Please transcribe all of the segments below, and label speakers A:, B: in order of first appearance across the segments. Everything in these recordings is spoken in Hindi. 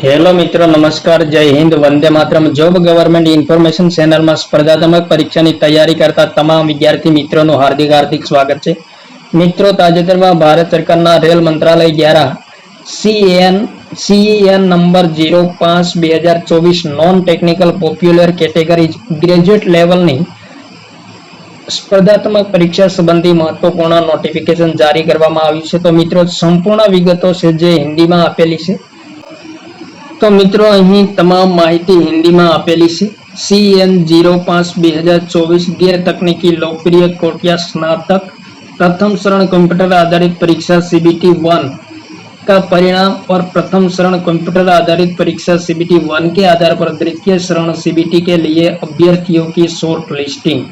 A: હેલો મિત્રો, નમસ્કાર, જય હિન્દ, વંદે માતરમ. જોબ ગવર્મેન્ટ ઇન્ફોર્મેશન ચેનલમાં સ્પર્ધાત્મક પરીક્ષાની તૈયારી કરતા તમામ વિદ્યાર્થી મિત્રોનું હાર્દિક હાર્દિક સ્વાગત છે. મિત્રો, તાજેતરમાં ભારત સરકારના રેલ મંત્રાલય દ્વારા સીએન સીએન નંબર જીરો પાંચ બે હજાર ચોવીસ non technical popular category graduate લેવલની સ્પર્ધાત્મક પરીક્ષા સંબંધી મહત્વપૂર્ણ નોટિફિકેશન જારી કરવામાં આવ્યું છે. તો મિત્રો, સંપૂર્ણ વિગતો છે જે હિન્દીમાં આપેલી છે. तो मित्रों મિત્રો तमाम તમામ हिंदी में अपेली છે. सी एन ज़ीरो पाँच बेहजार चौबीस गैर तकनीकी लोकप्रिय कोटिया स्नातक प्रथम शरण कंप्यूटर आधारित परीक्षा सीबीटी वन का परिणाम और प्रथम शरण कंप्यूटर आधारित परीक्षा सीबीटी वन के आधार पर द्वितीय शरण सीबीटी के लिए अभ्यर्थियों की शॉर्ट लिस्टिंग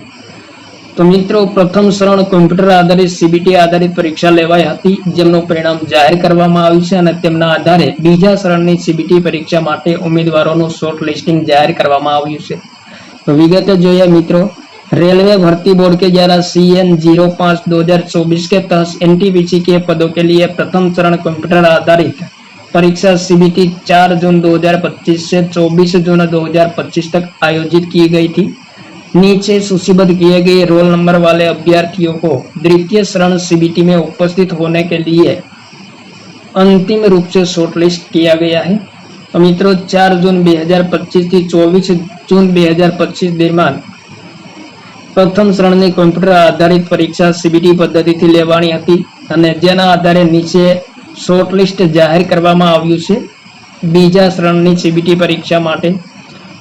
A: તો મિત્રો પ્રથમ ચરણ કોમ્પ્યુટર આધારિત સીબીટી આધારિત પરીક્ષા લેવાઈ હતી જેમનું પરિણામ જાહેર કરવામાં આવ્યું છે અને તેમના આધારે બીજા ચરણની સીબીટી પરીક્ષા માટે ઉમેદવારોનું શોર્ટ લિસ્ટિંગ જાહેર કરવામાં આવ્યું છે તો વિગતે જોઈએ મિત્રો रेलवे भर्ती बोर्ड के द्वारा सी एन जीरो पाँच दो हजार चौबीस के तहत एनटीपीसी के पदों के लिए प्रथम चरण कंप्यूटर आधारित परीक्षा सीबीटी 4 जून 2025 से 24 जून 2025 तक आयोजित की गई थी नीचे सूचीबद्ध किए गए रोल नंबर वाले अभ्यर्थियों को द्वितीय चरण सीबीटी में उपस्थित होने के लिए अंतिम रूप से शॉर्टलिस्ट किया गया है તો મિત્રો ચાર જૂન બે હજાર પચીસ થી ચોવીસ જૂન બે હજાર પચીસ દરમિયાન પ્રથમ શ્રેણીની કોમ્પ્યુટર આધારિત પરીક્ષા સીબીટી પદ્ધતિથી લેવાની હતી અને જેના આધારે નીચે શોર્ટલિસ્ટ જાહેર કરવામાં આવ્યું છે बीजा श्रेणी सीबीटी परीक्षा माटे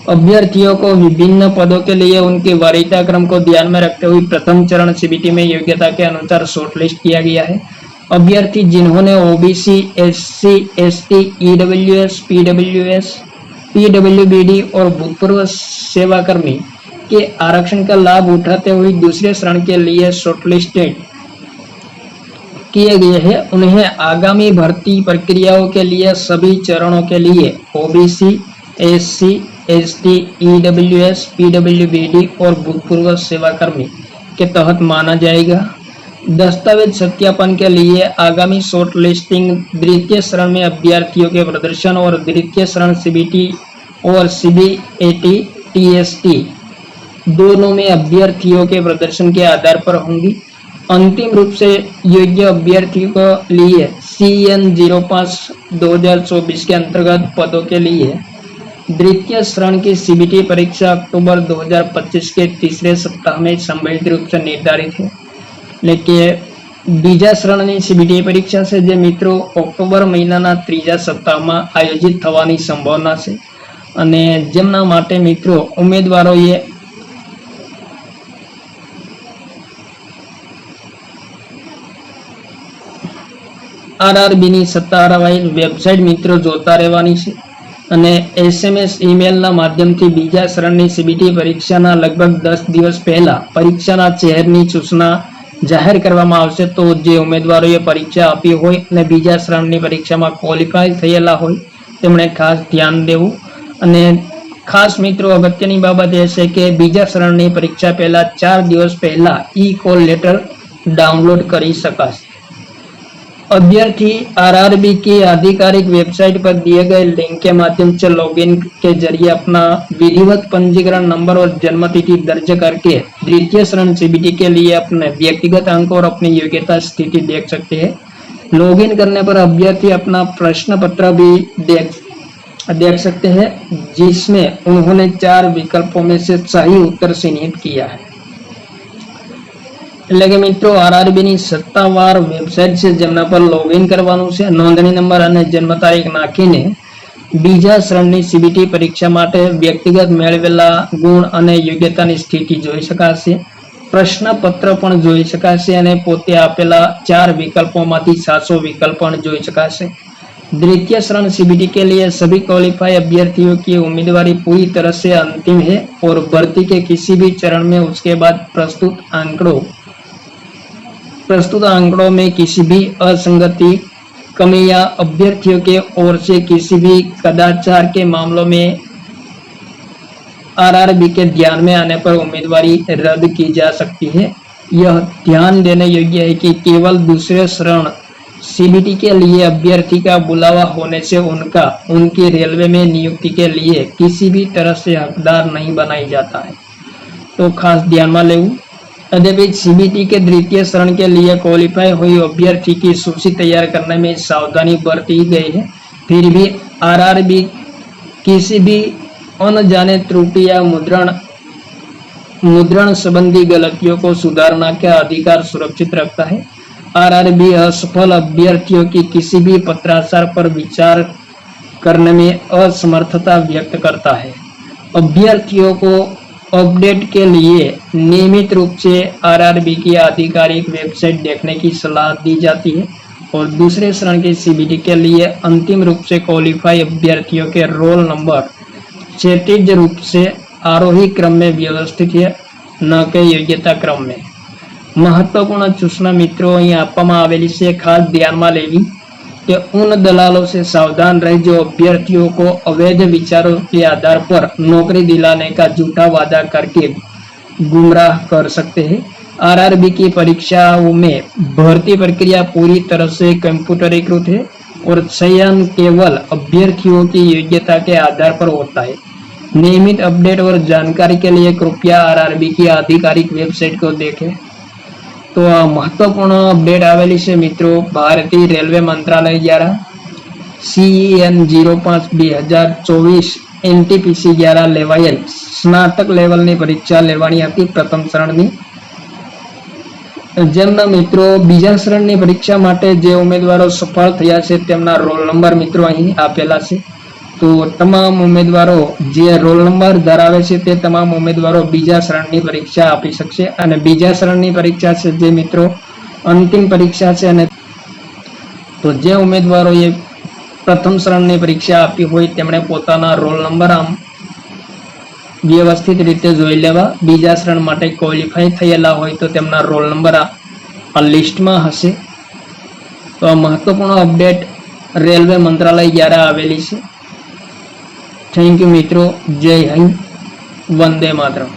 A: अभ्यर्थियों को विभिन्न पदों के लिए उनके वरीयता क्रम को ध्यान में रखते हुए प्रथम चरण सीबीटी में योग्यता के अनुसार शॉर्टलिस्ट किया गया है। अभ्यर्थी जिन्होंने OBC SC ST EWS PWS PWBD और भूतपूर्व सेवाकर्मी के आरक्षण का लाभ उठाते हुए दूसरे चरण के लिए शॉर्टलिस्टेड किए गए हैं। उन्हें आगामी भर्ती प्रक्रियाओं के लिए, सभी चरणों के लिए OBC SC W B D और भूतपूर्व सेवाकर्मी के तहत माना जाएगा। दस्तावेज़ सत्यापन के लिए आगामी शॉर्ट लिस्टिंग द्वितीय चरण में अभ्यर्थियों के प्रदर्शन और द्वितीय चरण सीबीटी और सीबीएटी टीएसटी दोनों में अभ्यर्थियों के प्रदर्शन के आधार पर होंगी। अंतिम रूप से योग्य अभ्यर्थियों के लिए सी एन ज़ीरो पाँच दो हज़ार चौबीस के अंतर्गत पदों के लिए द्वितीय श्रेणी की सीबीटी परीक्षा अक्टूबर 2025 के तीसरे सप्ताह में सम्मिलित रूप से निर्धारित है એટલે બીજા શ્રેણીની સીબીટી પરીક્ષા છે જે મિત્રો ઓક્ટોબર મહિનાના ત્રીજા સપ્તાહમાં આયોજિત થવાની સંભાવના છે અને જેમના માટે મિત્રો ઉમેદવારોએ આરઆરબીની સત્તાવાળી વેબસાઇટ મિત્રો જોતા રહેવાની છે અને એસએમએસ ઈમેલના માધ્યમથી બીજા શરણની સીબીટી પરીક્ષાના લગભગ દસ દિવસ પહેલા પરીક્ષાના ચહેરની સૂચના જાહેર કરવામાં આવશે તો જે ઉમેદવારોએ પરીક્ષા આપી હોય અને બીજા શ્રેણની પરીક્ષામાં ક્વોલિફાય થયેલા હોય, તેમણે ખાસ ધ્યાન દેવું. અને ખાસ મિત્રો, અગત્યની બાબત એ છે કે બીજા શરણની પરીક્ષા પહેલાં ચાર દિવસ પહેલાં ઈ કોલ લેટર ડાઉનલોડ કરી શકાશે. अभ्यर्थी आरआरबी की आधिकारिक वेबसाइट पर दिए गए लिंक के माध्यम से लॉगिन के ज़रिए अपना विधिवत पंजीकरण नंबर और जन्म तिथि दर्ज करके द्वितीय शरण सीबीटी के लिए अपने व्यक्तिगत अंक और अपनी योग्यता स्थिति देख सकते हैं। लॉगिन करने पर अभ्यर्थी अपना प्रश्न पत्र भी देख देख सकते हैं, जिसमें उन्होंने चार विकल्पों में से सही उत्तर चिन्हित किया है। એટલે કે મિત્રો આરઆરબી ની સત્તાવાર વેબસાઇટ છે જેમના પર લોગિન કરવાનું છે નોંધણી નંબર અને જન્મ તારીખ નાખીને બીજા શ્રેણીની સીબીટી પરીક્ષા માટે વ્યક્તિગત મેળવેલા ગુણ અને યોગ્યતાની સ્થિતિ જોઈ શકાશે પ્રશ્નપત્ર પણ જોઈ શકાશે અને પોતે આપેલા ચાર વિકલ્પોમાંથી સાચો વિકલ્પ પણ જોઈ શકાશે द्वितीय शरण सीबीटी के लिए सभी क्वालिफाई अभ्यर्थियों की उम्मीदवारी पूरी तरह से अंतिम है और भर्ती के किसी भी चरण में उसके बाद प्रस्तुत आंकड़ों प्रस्तुत आंकड़ों में किसी भी असंगति, कमी या अभ्यर्थियों के ओर से किसी भी कदाचार के मामलों में आरआरबी के ध्यान में आने पर उम्मीदवारी रद्द की जा सकती है। यह ध्यान देने योग्य है कि केवल दूसरे शरण सीबीटी के लिए अभ्यर्थी का बुलावा होने से उनका, उनकी रेलवे में नियुक्ति के लिए किसी भी तरह से हकदार नहीं बनाई जाता है। तो खास ध्यान में लेવું यद्यपि सीबीटी के द्वितीय चरण के लिए क्वालिफाई हुई अभ्यर्थी की सूची तैयार करने में सावधानी बरती गई है। फिर भी आरआरबी किसी भी अनजाने त्रुटि या मुद्रण मुद्रण संबंधी गलतियों को सुधारना का अधिकार सुरक्षित रखता है। आरआरबी असफल अभ्यर्थियों की किसी भी पत्राचार पर विचार करने में असमर्थता व्यक्त करता है। अभ्यर्थियों को अपडेट के लिए नियमित रूप से आरआरबी की आधिकारिक वेबसाइट देखने की सलाह दी जाती है और दूसरे चरण के सीबीटी के लिए अंतिम रूप से क्वालिफाई अभ्यर्थियों के रोल नंबर क्षैतिज रूप से आरोही क्रम में व्यवस्थित है न કે યોગ્યતા ક્રમ में મહત્વપૂર્ણ સૂચના મિત્રો અહીં આપવામાં આવેલી છે ખાસ ધ્યાનમાં લેવી कि उन दलालों से सावधान रहे जो अभ्यर्थियों को अवैध विचारों के आधार पर नौकरी दिलाने का झूठा वादा करके गुमराह कर सकते हैं आरआरबी की परीक्षाओं में भर्ती प्रक्रिया पूरी तरह से कंप्यूटरीकृत है और चयन केवल अभ्यर्थियों की योग्यता के आधार पर होता है नियमित अपडेट और जानकारी के लिए कृपया आरआरबी की आधिकारिक वेबसाइट को देखें તો મહત્વપૂર્ણ અપડેટ આવેલી છે મિત્રો, ભારતીય રેલવે મંત્રાલય દ્વારા સીઈએન જીરો પાંચ બે હજાર ચોવીસ એનટીપીસી દ્વારા લેવાયેલ સ્નાતક લેવલની પરીક્ષા લેવાની હતી પ્રથમ ચરણની જેમના મિત્રો બીજા ચરણની પરીક્ષા માટે જે ઉમેદવારો સફળ થયા છે તેમના રોલ નંબર મિત્રો અહીં આપેલા છે. તો તમામ ઉમેદવારો જે રોલ નંબર ધરાવે છે તે તમામ ઉમેદવારો બીજા શરણની પરીક્ષા આપી શકશે અને બીજા શરણની પરીક્ષા છે જે મિત્રો અંતિમ પરીક્ષા છે અને તો જે ઉમેદવારોએ પ્રથમ શરણની પરીક્ષા આપી હોય તેમણે પોતાના રોલ નંબર આમ વ્યવસ્થિત રીતે જોઈ લેવા. બીજા શરણ માટે ક્વોલિફાય થયેલા હોય તો તેમના રોલ નંબર આ લિસ્ટમાં હશે. તો આ મહત્વપૂર્ણ અપડેટ રેલવે મંત્રાલય દ્વારા આવેલી છે. થેન્ક યુ મિત્રો જય હિન્દ વંદે માતરમ